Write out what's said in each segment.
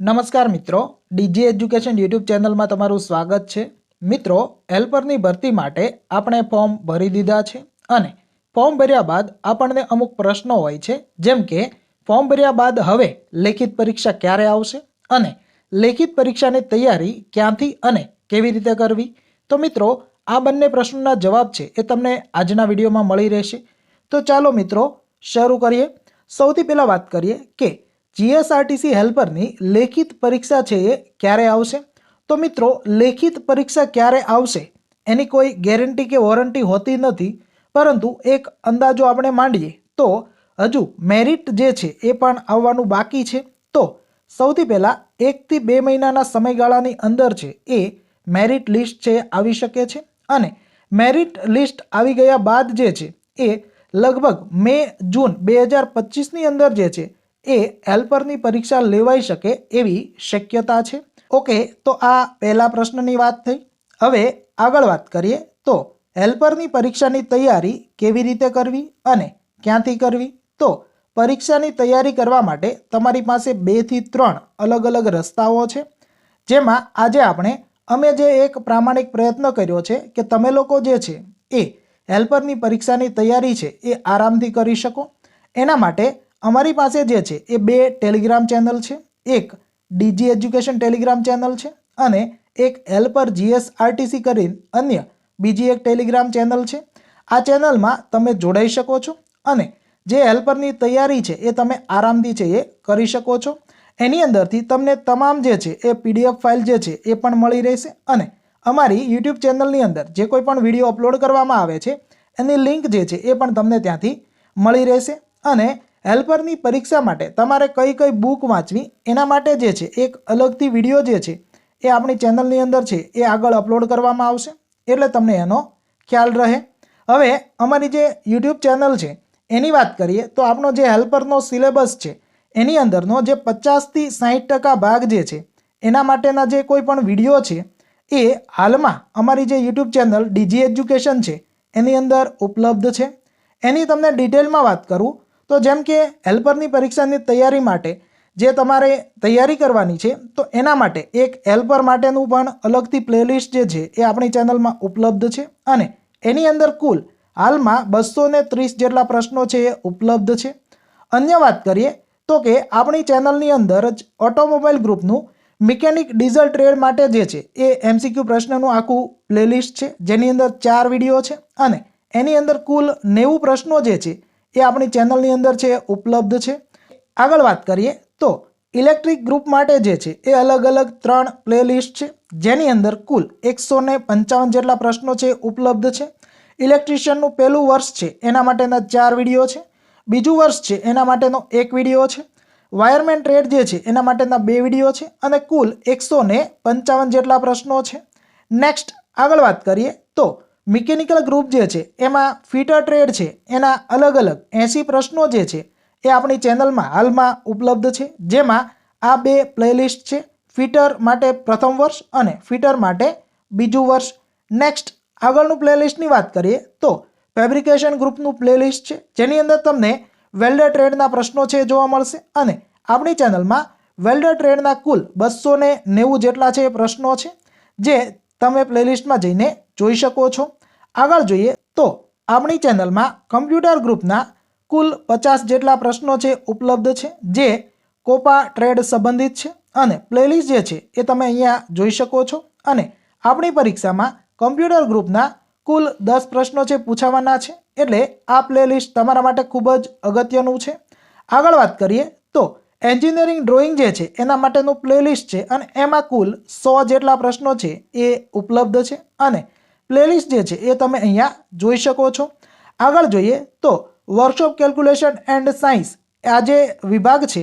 નમસ્કાર મિત્રો DG education YouTube ચેનલમાં તમારું સ્વાગત છે. મિત્રો, હેલ્પરની ભરતી માટે આપણે ફોર્મ ભરી દીધા છે અને ફોર્મ ભર્યા બાદ આપણને અમુક પ્રશ્નો હોય છે, જેમ કે, ફોર્મ ભર્યા બાદ હવે લેખિત પરીક્ષા ક્યારે આવશે અને લેખિત પરીક્ષાની તૈયારી ક્યાંથી અને કેવી રીતે કરવી? તો મિત્રો, આ બંને પ્રશ્નોના જવાબ છે એ તમને આજના વિડીયોમાં મળી રહેશે. તો ચાલો મિત્રો, શરૂ કરીએ. સૌથી પહેલાં વાત કરીએ કે જીએસઆરટીસી હેલ્પરની લેખિત પરીક્ષા છે એ ક્યારે આવશે? તો મિત્રો, લેખિત પરીક્ષા ક્યારે આવશે? એની કોઈ ગેરંટી કે વોરંટી હોતી નથી, પરંતુ એક અંદાજો આપણે માંડીએ, તો હજુ મેરિટ જે છે એ પણ આવવાનું બાકી છે. તો સૌથી પહેલાં એકથી બે મહિનાના સમયગાળાની અંદર છે એ મેરિટ લિસ્ટ છે આવી શકે છે અને મેરિટ લિસ્ટ આવી ગયા બાદ જે છે એ લગભગ મે જૂન બે હજાર પચીસની અંદર જે છે એ હેલ્પરની પરીક્ષા લેવાઈ શકે એવી શક્યતા છે? ઓકે, તો આ પહેલા પ્રશ્નની વાત થઈ. હવે આગળ વાત કરીએ તો હેલ્પરની પરીક્ષાની તૈયારી કેવી રીતે કરવી અને ક્યાંથી કરવી? તો પરીક્ષાની તૈયારી કરવા માટે તમારી પાસે બેથી ત્રણ અલગ અલગ રસ્તાઓ છે, જેમાં આજે આપણે અમે જે એક પ્રામાણિક પ્રયત્ન કર્યો છે કે તમે લોકો જે છે એ હેલ્પરની પરીક્ષાની તૈયારી છે એ આરામથી કરી શકો. એના માટે અમારી પાસે જે છે એ બે ટેલિગ્રામ ચેનલ છે, એક ડીજી એજ્યુકેશન ટેલિગ્રામ ચેનલ છે અને એક હેલ્પર જીએસ આરટીસી કરીને અન્ય બીજી એક ટેલિગ્રામ ચેનલ છે. આ ચેનલમાં તમે જોડાઈ શકો છો અને જે હેલ્પરની તૈયારી છે એ તમે આરામથી છે એ કરી શકો છો. એની અંદરથી તમને તમામ જે છે એ પીડીએફ ફાઇલ જે છે એ પણ મળી રહેશે અને અમારી યુટ્યુબ ચેનલની અંદર જે કોઈ પણ વીડિયો અપલોડ કરવામાં આવે છે, એની લિંક જે છે એ પણ તમને ત્યાંથી મળી રહેશે અને હેલ્પરની પરીક્ષા માટે તમારે કઈ કઈ બુક વાંચવી, એના માટે જે છે, એક અલગથી વીડિયો જે છે, એ આપણી ચેનલની અંદર છે, એ આગળ અપલોડ કરવામાં આવશે. એટલે તમને એનો ખ્યાલ રહે. હવે અમારી જે યુટ્યુબ ચેનલ છે, એની વાત કરીએ, તો આપણો જે હેલ્પરનો સિલેબસ છે, એની અંદરનો જે પચાસથી સાહીઠ ટકા ભાગ જે છે, એના માટેના જે કોઈ પણ વીડિયો છે, એ હાલમાં અમારી જે યુટ્યુબ ચેનલ ડીજી એજ્યુકેશન છે, એની અંદર ઉપલબ્ધ છે. એની તમને ડિટેલમાં વાત કરું તો જેમ કે હેલ્પરની પરીક્ષાની તૈયારી માટે જે તમારે તૈયારી કરવાની છે, તો એના માટે એક હેલ્પર માટેનું પણ અલગથી પ્લેલિસ્ટ જે છે, એ આપણી ચેનલમાં ઉપલબ્ધ છે અને એની અંદર કુલ હાલમાં બસો ને ત્રીસ જેટલા પ્રશ્નો છે, એ ઉપલબ્ધ છે. અન્ય વાત કરીએ તો કે આપણી ચેનલની અંદર જ ઓટોમોબાઈલ ગ્રુપનું મિકેનિક ડીઝલ ટ્રેડ માટે જે છે, એ એમસીક્યુ પ્રશ્નનું આખું પ્લેલિસ્ટ છે, જેની અંદર ચાર વીડિયો છે અને એની અંદર કુલ નેવું પ્રશ્નો જે છે એ આપણી ચેનલની અંદર છે, ઉપલબ્ધ છે. આગળ વાત કરીએ તો ઇલેક્ટ્રિક ગ્રુપ માટે જે છે, એ અલગ અલગ ત્રણ પ્લેલિસ્ટ છે. જેની અંદર કુલ એકસો પંચાવન જેટલા પ્રશ્નો છે, ઉપલબ્ધ છે. ઇલેક્ટ્રિશિયનનું પહેલું વર્ષ છે, એના માટેના ચાર વીડિયો છે. બીજું વર્ષ છે, એના માટેનો એક વીડિયો છે. વાયરમેન ટ્રેડ જે છે, એના માટેના બે વીડિયો છે અને કુલ એકસો પંચાવન જેટલા પ્રશ્નો છે. નેક્સ્ટ આગળ વાત કરીએ તો મિકેનિકલ ગ્રુપ જે છે, એમાં ફિટર ટ્રેડ છે, એના અલગ અલગ એંસી પ્રશ્નો જે છે, એ આપણી ચેનલમાં હાલમાં ઉપલબ્ધ છે, જેમાં આ બે પ્લેલિસ્ટ છે, ફિટર માટે પ્રથમ વર્ષ અને ફિટર માટે બીજું વર્ષ. નેક્સ્ટ આગળનું પ્લેલિસ્ટની વાત કરીએ તો ફેબ્રિકેશન ગ્રુપનું પ્લેલિસ્ટ છે, જેની અંદર તમને વેલ્ડર ટ્રેડના પ્રશ્નો છે જોવા મળશે અને આપણી ચેનલમાં વેલ્ડર ટ્રેડના કુલ બસો નેવું જેટલા છે પ્રશ્નો છે, જે તમે પ્લેલિસ્ટમાં જઈને જોઈ શકો છો. આગળ જોઈએ તો આપણી ચેનલમાં કમ્પ્યુટર ગ્રુપના કુલ પચાસ જેટલા પ્રશ્નો છે ઉપલબ્ધ છે, જે કોપા ટ્રેડ સંબંધિત છે અને પ્લેલિસ્ટ જે છે એ તમે અહીંયા જોઈ શકો છો. અને આપણી પરીક્ષામાં કમ્પ્યુટર ગ્રુપના કુલ દસ પ્રશ્નો છે પૂછાવાના છે, એટલે આ પ્લેલિસ્ટ તમારા માટે ખૂબ જ અગત્યનું છે. આગળ વાત કરીએ તો એન્જિનિયરિંગ ડ્રોઈંગ જે છે એના માટેનું પ્લેલિસ્ટ છે અને એમાં કુલ સો જેટલા પ્રશ્નો છે એ ઉપલબ્ધ છે અને પ્લેલિસ્ટ જે છે એ તમે અહીંયા જોઈ શકો છો. આગળ જોઈએ તો વર્કશોપ કેલ્ક્યુલેશન એન્ડ સાયન્સ આ જે વિભાગ છે,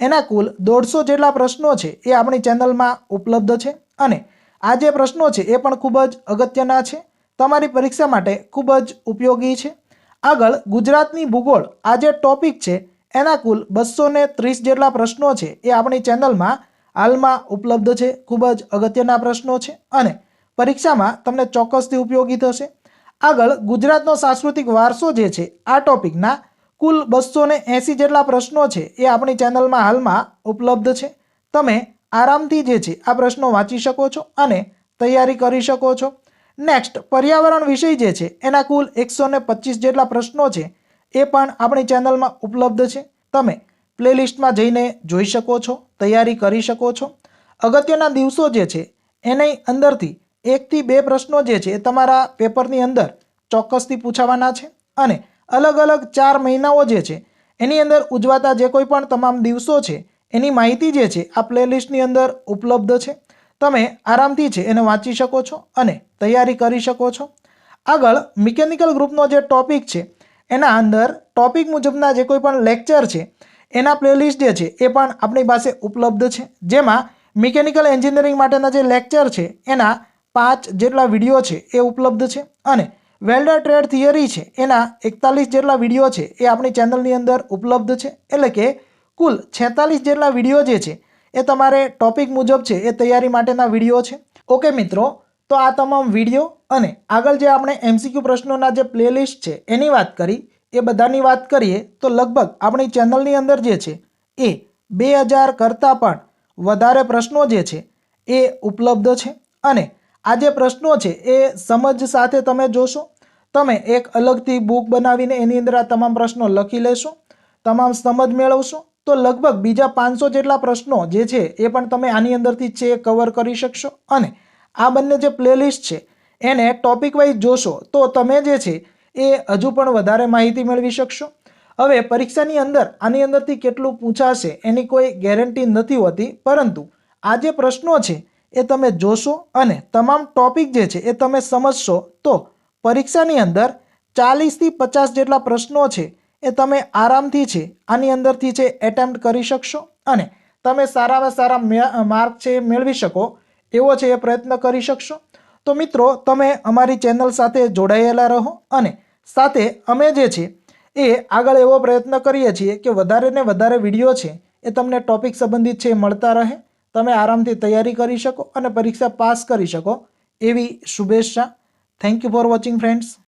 એના કુલ દોઢસો જેટલા પ્રશ્નો છે એ આપણી ચેનલમાં ઉપલબ્ધ છે અને આ જે પ્રશ્નો છે એ પણ ખૂબ જ અગત્યના છે. તમારી પરીક્ષા માટે ખૂબ જ ઉપયોગી છે. આગળ ગુજરાતની ભૂગોળ આ જે ટોપિક છે, એના કુલ બસો ને ત્રીસ જેટલા પ્રશ્નો છે એ આપણી ચેનલમાં હાલમાં ઉપલબ્ધ છે. ખૂબ જ અગત્યના પ્રશ્નો છે અને પરીક્ષામાં તમને ચોક્કસથી ઉપયોગી થશે. આગળ ગુજરાતનો સાંસ્કૃતિક વારસો જે છે, આ ટોપિકના કુલ બસો ને એંસી જેટલા પ્રશ્નો છે એ આપણી ચેનલમાં હાલમાં ઉપલબ્ધ છે. તમે આરામથી જે છે, આ પ્રશ્નો વાંચી શકો છો અને તૈયારી કરી શકો છો. નેક્સ્ટ, પર્યાવરણ વિષય જે છે, એના કુલ એકસો ને પચીસ જેટલા પ્રશ્નો છે એ પણ આપણી ચેનલમાં ઉપલબ્ધ છે. તમે પ્લેલિસ્ટમાં જઈને જોઈ શકો છો, તૈયારી કરી શકો છો. અગત્યના દિવસો જે છે, એની અંદરથી એકથી બે પ્રશ્નો જે છે એ તમારા પેપરની અંદર ચોક્કસથી પૂછાવાના છે અને અલગ અલગ ચાર મહિનાઓ જે છે એની અંદર ઉજવાતા જે કોઈ પણ તમામ દિવસો છે એની માહિતી જે છે આ પ્લેલિસ્ટની અંદર ઉપલબ્ધ છે. તમે આરામથી છે એને વાંચી શકો છો અને તૈયારી કરી શકો છો. આગળ મિકેનિકલ ગ્રુપનો જે ટોપિક છે એના અંદર ટોપિક મુજબના જે કોઈ પણ લેક્ચર છે એના પ્લેલિસ્ટ જે છે એ પણ આપણી પાસે ઉપલબ્ધ છે. જેમાં મિકેનિકલ એન્જિનિયરિંગ માટેના જે લેક્ચર છે એના પાંચ જેટલા વીડિયો છે એ ઉપલબ્ધ છે અને વેલ્ડર ટ્રેડ થિયરી છે એના એકતાલીસ જેટલા વીડિયો છે એ આપણી ચેનલની અંદર ઉપલબ્ધ છે. એટલે કે કુલ છેતાલીસ જેટલા વીડિયો જે છે એ તમારે ટોપિક મુજબ છે એ તૈયારી માટેના વીડિયો છે. ઓકે મિત્રો, તો આ તમામ વીડિયો અને આગળ જે આપણે એમસીક્યુ પ્રશ્નોના જે પ્લેલિસ્ટ છે એની વાત કરી, એ બધાની વાત કરીએ, તો લગભગ આપણી ચેનલની અંદર જે છે એ બે હજાર કરતાં પણ વધારે પ્રશ્નો જે છે એ ઉપલબ્ધ છે અને આ જે પ્રશ્નો છે, એ સમજ સાથે તમે જોશો. તમે એક અલગથી બુક બનાવીને એની અંદર આ તમામ પ્રશ્નો લખી લેશો. તમામ સમજ મેળવશો. તો લગભગ બીજા પાંચસો જેટલા પ્રશ્નો જે છે, એ પણ તમે આની અંદરથી છે કવર કરી શકશો. અને આ બંને જે પ્લેલિસ્ટ છે, એને ટોપિક વાઇઝ જોશો, તો તમે જે છે, એ હજુ પણ વધારે માહિતી મેળવી શકશો. હવે પરીક્ષાની અંદર આની અંદરથી કેટલું પૂછાશે એની કોઈ ગેરંટી નથી હોતી. પરંતુ આ જે પ્રશ્નો છે એ તમે જોશો અને તમામ ટોપિક જે છે એ તમે સમજશો, તો પરીક્ષાની અંદર ચાલીસથી પચાસ જેટલા પ્રશ્નો છે એ તમે આરામથી છે, આની અંદરથી છે એટેમ્પ્ટ કરી શકશો અને તમે સારામાં સારા માર્ક છે મેળવી શકો, એવો છે એ પ્રયત્ન કરી શકશો. તો મિત્રો, તમે અમારી ચેનલ સાથે જોડાયેલા રહો અને સાથે અમે જે છે એ આગળ એવો પ્રયત્ન કરીએ છીએ કે વધારે ને વધારે વીડિયો છે એ તમને ટોપિક સંબંધિત છે મળતા રહે. તમે આરામથી તૈયારી કરી શકો અને પરીક્ષા પાસ કરી શકો. એવી શુભેચ્છા. Thank you for watching friends